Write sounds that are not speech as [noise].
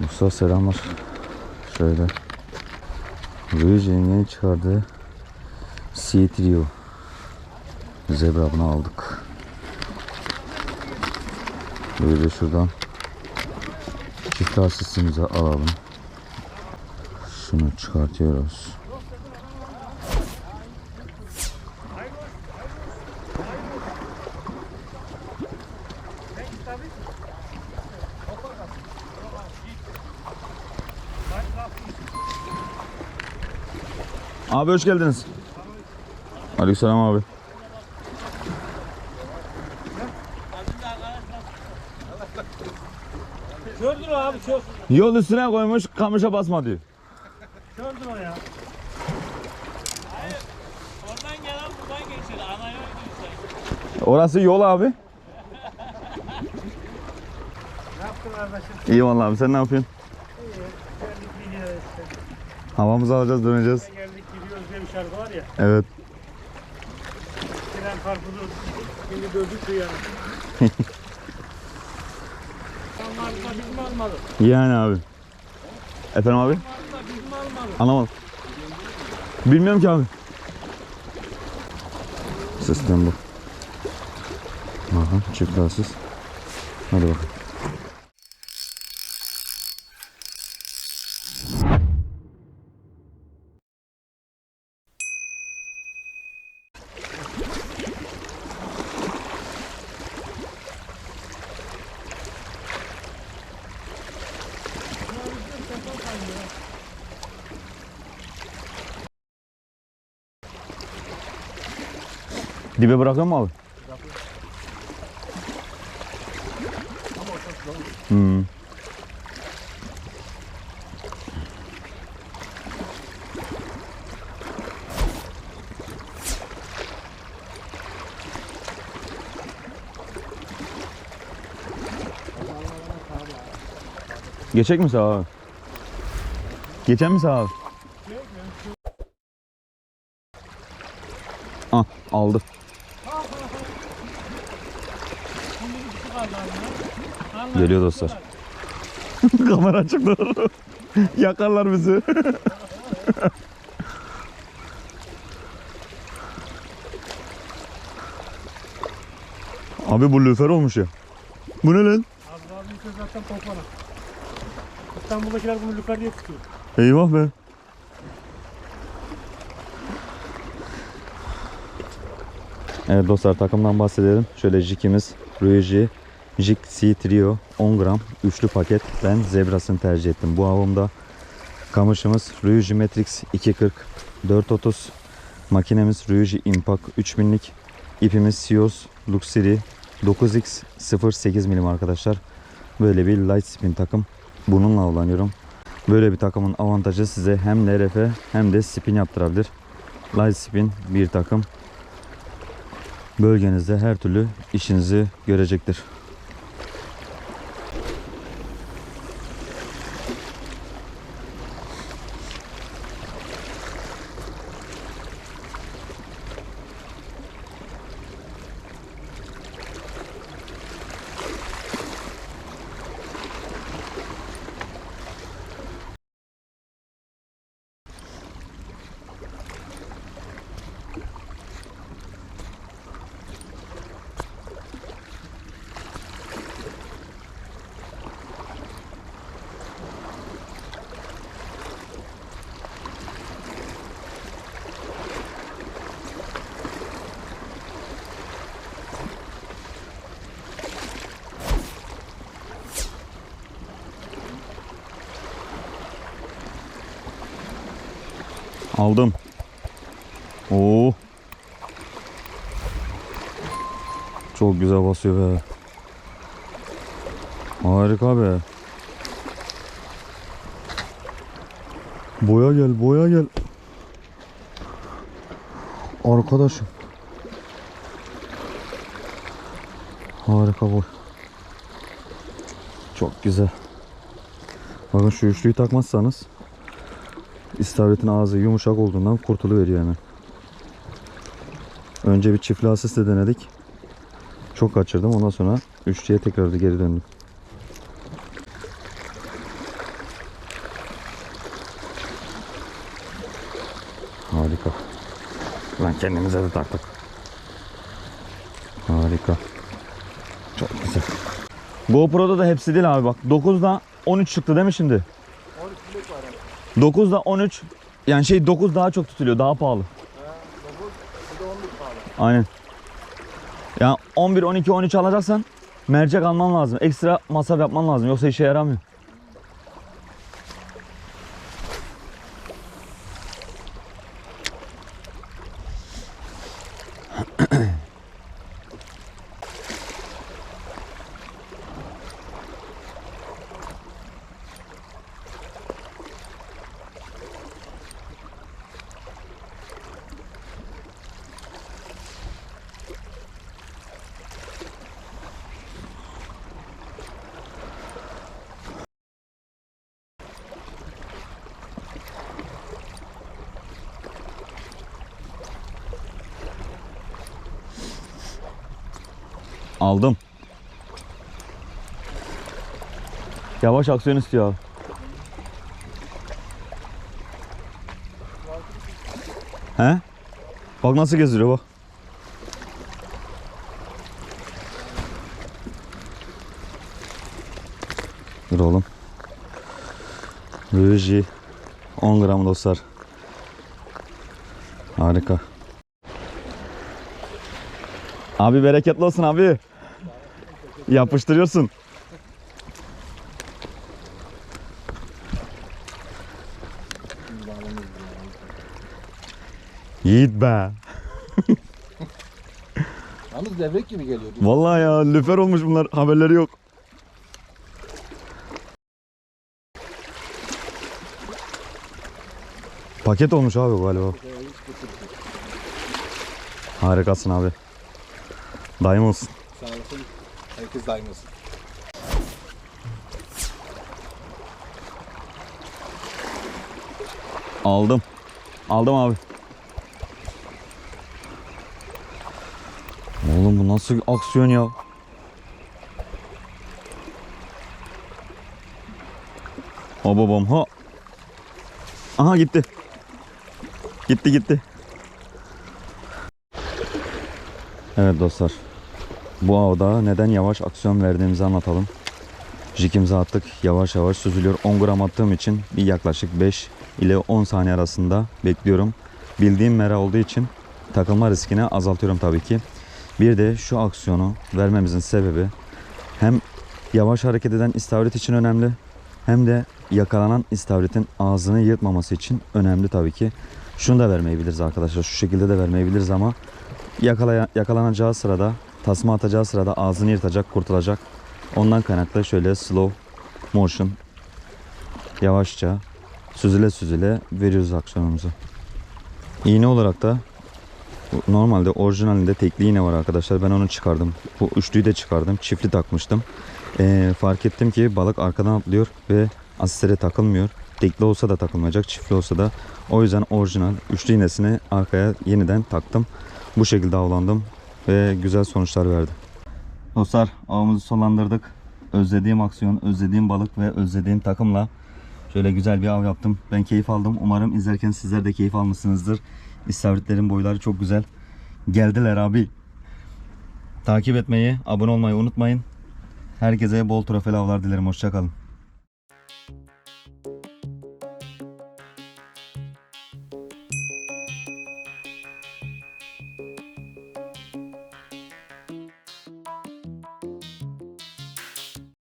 Musa selamlar. Şöyle. Ruiji'nin yeni çıkardığı Sea Trio. Zebra bunu aldık. Böyle şuradan çift asistimizi alalım. Şunu çıkartıyoruz. Abi hoş geldiniz. Aleykümselam abi. Gördün o abi çok. Yol üstüne koymuş kamışa basma diyor. Gördün o ya. Oradan gelen buradan geçer. Ana yol geçer. Orası yol abi. Ne yaptın kardeşim? İyi vallahi abi sen ne yapıyorsun? İşte. Havamızı alacağız döneceğiz. Geldik gidiyoruz diye bir şarkı var ya. Evet. Tren karpuzu şimdi döndük duyarım. [laughs] Onlar da biz mi almadık? Yani abi. Efendim abi? Onlar da biz mi almadık? Anlamadım. Bilmiyorum ki abi. Sistem bu. Aha çift. Hadi bakalım. Dibe bırakıyor mu abi? Hmm. Geçecek mi sağa? Geçen mi sağa abi? Ah aldı. Abi. Geliyor dostlar. [laughs] Kamera açık doğru. [laughs] Yakarlar bizi. [laughs] Abi bu lüfer olmuş ya. Bu ne lan? Az daha büyük zaten toplanır. İstanbul'dakiler bunu yukarıya tutuyor. Eyvah be. Evet dostlar takımdan bahsedelim. Şöyle jikimiz Ruiji Jig C Trio 10 gram üçlü paket. Ben zebrasını tercih ettim. Bu avımda kamışımız Ruiji Matrix 240 430 makinemiz Ruiji Impact 3000'lik ipimiz Sios Luxury 9x 08 milim arkadaşlar. Böyle bir light spin takım. Bununla avlanıyorum. Böyle bir takımın avantajı size hem LRF hem de spin yaptırabilir. Light spin bir takım bölgenizde her türlü işinizi görecektir. Aldım. Oo. Çok güzel basıyor be. Harika be. Boya gel, boya gel. Arkadaşım. Harika boy. Çok güzel. Bakın şu üçlüyü takmazsanız istavritin ağzı yumuşak olduğundan kurtuluveriyor hemen. Önce bir çiftli asistle denedik. Çok kaçırdım. Ondan sonra üçlüye tekrar geri döndüm. Harika. Lan kendimize de taktık. Harika. Çok güzel. GoPro'da da hepsi değil abi bak. 9'da 13 çıktı değil mi şimdi? 9'da 13 yani şey 9 daha çok tutuluyor daha pahalı. Aynen. Ya 11, 12, 13 alacaksan mercek alman lazım. Ekstra masraf yapman lazım. Yoksa işe yaramıyor. Aldım. Yavaş aksiyon istiyor abi. He? Bak nasıl gezdiriyor bak. Dur oğlum. Ruji 10 gram dostlar. Harika. Abi bereketli olsun abi. Yapıştırıyorsun. Yiğit be. Yalnız devrek gibi geliyor. Vallahi ya lüfer olmuş bunlar. Haberleri yok. Paket olmuş abi galiba. Harikasın abi. Daim olsun. Sağ olasın. Herkes daim. Aldım. Aldım abi. Oğlum bu nasıl aksiyon ya? Ha babam ha. Aha gitti. Gitti gitti. Evet dostlar. Bu avda neden yavaş aksiyon verdiğimizi anlatalım. Jikimizi attık. Yavaş yavaş süzülüyor. 10 gram attığım için bir yaklaşık 5 ile 10 saniye arasında bekliyorum. Bildiğim mera olduğu için takılma riskini azaltıyorum tabii ki. Bir de şu aksiyonu vermemizin sebebi hem yavaş hareket eden istavrit için önemli hem de yakalanan istavritin ağzını yırtmaması için önemli tabii ki. Şunu da vermeyebiliriz arkadaşlar. Şu şekilde de vermeyebiliriz ama yakalaya, yakalanacağı sırada tasma atacağı sırada ağzını yırtacak, kurtulacak. Ondan kaynaklı şöyle slow motion yavaşça süzüle süzüle veriyoruz aksiyonumuzu. İğne olarak da normalde orijinalinde tekli iğne var arkadaşlar. Ben onu çıkardım. Bu üçlüyü de çıkardım. Çiftli takmıştım. Ee, fark ettim ki balık arkadan atlıyor ve asistere takılmıyor. Tekli olsa da takılmayacak, çiftli olsa da. O yüzden orijinal üçlü iğnesini arkaya yeniden taktım. Bu şekilde avlandım ve güzel sonuçlar verdi. Dostlar avımızı sonlandırdık. Özlediğim aksiyon, özlediğim balık ve özlediğim takımla şöyle güzel bir av yaptım. Ben keyif aldım. Umarım izlerken sizler de keyif almışsınızdır. İstavritlerin boyları çok güzel. Geldiler abi. Takip etmeyi, abone olmayı unutmayın. Herkese bol trofeli avlar dilerim. Hoşçakalın.